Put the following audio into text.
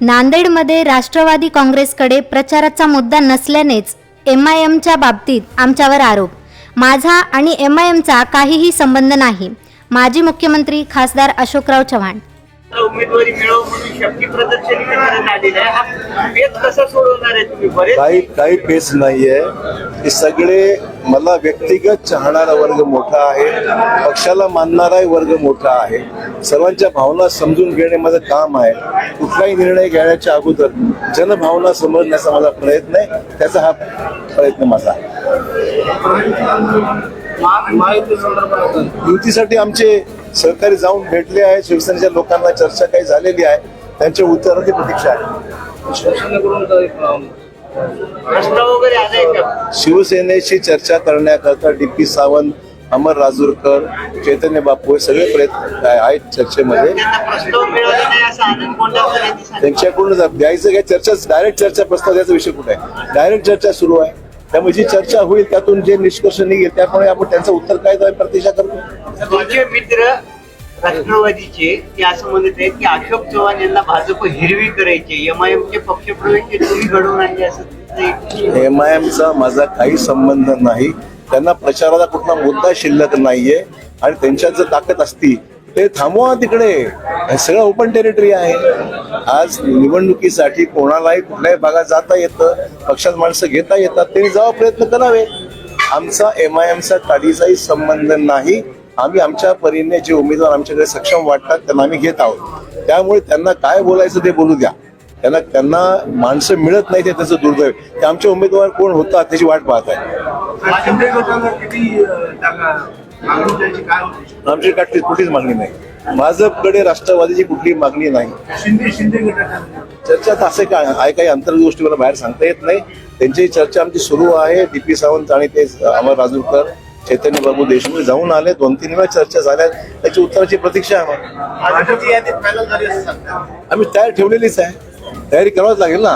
नांदेडमध्ये राष्ट्रवादी काँग्रेसकडे प्रचाराचा मुद्दा नसल्यानेच एम आय एमच्या बाबतीत आमच्यावर आरोप. माझा आणि एम आय एमचा काहीही संबंध नाही माजी मुख्यमंत्री खासदार अशोकराव चव्हाण. उमेदवारी मिळव म्हणून शक्ती प्रदर्शनी करण्यात आलेली आहे. हा पेच कसा सोडवणार आहे तुम्ही? बरेच काही काही पेच नाहीये. हे सगळे मला व्यक्तिगत चाहणारा वर्ग मोठा आहे. पक्षाला मानणाराही वर्ग मोठा आहे. सर्वांच्या भावना समजून घेणे माझं काम आहे. कुठलाही निर्णय घेण्याच्या अगोदर जनभावना समजण्याचा माझा प्रयत्न आहे. त्याचा हा प्रयत्न माझा आहे. युतीसाठी आमचे सहकारी जाऊन भेटले आहे शिवसेनेच्या लोकांना चर्चा काही झालेली आहे. त्यांच्या उत्तराची प्रतीक्षा आहे. शिवसेनेशी चर्चा करण्याकरता डी पी सावंत अमर राजूरकर चैतन्य बापू हे सगळे प्रयत्न आहेत चर्चेमध्ये. त्यांच्याकडून द्यायचं काय? चर्चा डायरेक्ट चर्चा प्रस्ताव द्यायचा विषय कुठे आहे? डायरेक्ट चर्चा सुरू आहे. त्यामुळे जी चर्चा होईल त्यातून जे निष्कर्ष निघेल त्यामुळे आपण त्यांचं उत्तर काय प्रतीक्षा करतो. तुमचे मित्र राष्ट्रवादीचे ते असं म्हणत आहेत की अशोक चव्हाण यांना भाजप हिरवी करायचे एम आय एमचे पक्षप्रवेश तुम्ही घडवून आणले असं एम आय एमचा माझा काही संबंध नाही. त्यांना प्रचाराला कुठला मुद्दा शिल्लक नाहीये आणि त्यांच्यात जर ताकद असती ते थांबवा तिकडे. हे सगळं ओपन टेरिटरी आहे. आज निवडणुकीसाठी कोणालाही कुठल्याही भागात जाता येतं पक्षात माणसं घेता येतात त्यांनी जावा प्रयत्न करावे. आमचा एम आय एमचा काडीचाही संबंध नाही. आम्ही आमच्या परीने जे उमेदवार आमच्याकडे सक्षम वाटतात त्यांना आम्ही घेत आहोत. त्यामुळे त्यांना काय बोलायचं ते बोलू द्या. त्यांना त्यांना माणसं मिळत नाही ते त्याचं दुर्दैव. ते आमचे उमेदवार कोण होतात त्याची वाट पाहत आहे. आमची कुठलीच मागणी नाही. भाजपकडे राष्ट्रवादीची कुठली मागणी नाही. शिंदे शिंदे गटाच्या चर्चा तर असे काय आहे काही गोष्टी मला बाहेर सांगता येत नाही. त्यांची चर्चा आमची सुरू आहे. डी पी सावंत आणि ते अमर राजूरकर चैतन्य बाबू देशमुख जाऊन आले. दोन तीन वेळा चर्चा झाल्या. त्याची उत्तराची प्रतीक्षा आहे आम्ही तयार ठेवलेलीच आहे. तयारी करावंच लागेल ना?